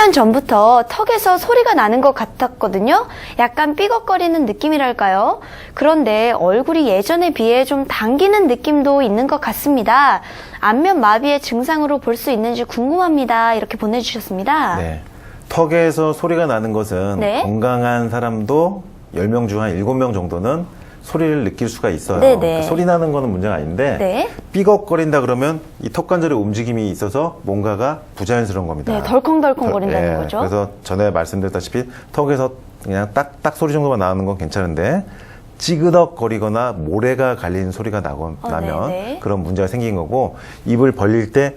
1년 전부터 턱에서 소리가 나는 것 같았거든요. 약간 삐걱거리는 느낌이랄까요? 그런데 얼굴이 예전에 비해 좀 당기는 느낌도 있는 것 같습니다. 안면 마비의 증상으로 볼 수 있는지 궁금합니다. 이렇게 보내주셨습니다. 네. 턱에서 소리가 나는 것은 네. 건강한 사람도 10명 중 한 7명 정도는 소리를 느낄 수가 있어요. 그러니까 소리 나는 거는 문제가 아닌데 네. 삐걱거린다 그러면 이 턱 관절의 움직임이 있어서 뭔가가 부자연스러운 겁니다. 네, 덜컹덜컹 거린다는 예, 거죠. 그래서 전에 말씀드렸다시피 턱에서 그냥 딱딱 소리 정도만 나는 건 괜찮은데 찌그덕거리거나 모래가 갈리는 소리가 나고, 어, 나면 네네. 그런 문제가 생긴 거고 입을 벌릴 때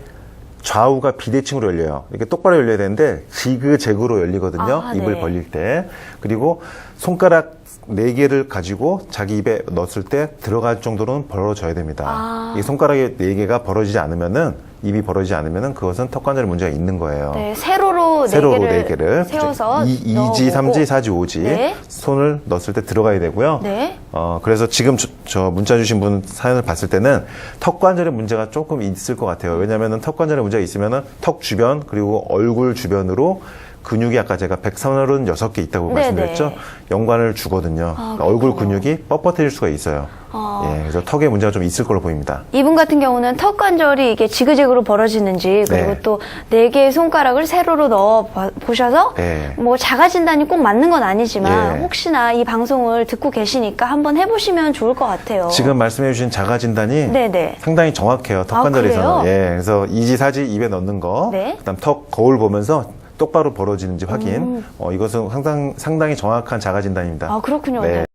좌우가 비대칭으로 열려요. 이렇게 똑바로 열려야 되는데 지그재그로 열리거든요. 아, 입을 네. 벌릴 때. 그리고 손가락 네 개를 가지고 자기 입에 넣었을 때 들어갈 정도로는 벌어져야 됩니다. 아. 이 손가락의 네 개가 벌어지지 않으면은 입이 벌어지지 않으면은 그것은 턱관절에 문제가 있는 거예요. 네, 세로로 네 세로로 개를, 네 개를 세워서 이, 지 넣어보고. 삼지, 사지, 오지 네. 손을 넣었을 때 들어가야 되고요. 네. 어, 그래서 지금 저, 저 문자 주신 분 사연을 봤을 때는 턱 관절에 문제가 조금 있을 것 같아요. 왜냐하면 턱 관절에 문제가 있으면은 턱 주변 그리고 얼굴 주변으로 근육이 아까 제가 136개 있다고 네네. 말씀드렸죠. 연관을 주거든요. 아, 그러니까 얼굴. 근육이 뻣뻣해질 수가 있어요. 아. 예, 그래서 턱에 문제가 좀 있을 걸로 보입니다. 이분 같은 경우는 턱 관절이 이게 지그재그로 벌어지는지 그리고 네. 또 네 개의 손가락을 세로로 넣어 봐- 보셔서 네. 뭐 자가 진단이 꼭 맞는 건 아니지만 예. 혹시나 이 방송을 듣고 계시니까 한번 해보시면 좋을 것 같아요. 지금 말씀해 주신 자가 진단이 네네. 상당히 정확해요. 턱 아, 관절에서는. 그래요? 예. 그래서 이지 사지 입에 넣는 거. 네. 그다음 턱 거울 보면서 똑바로 벌어지는지 확인. 음. 어, 이것은 상당, 상당히 정확한 자가 진단입니다. 아 그렇군요. 네. 네.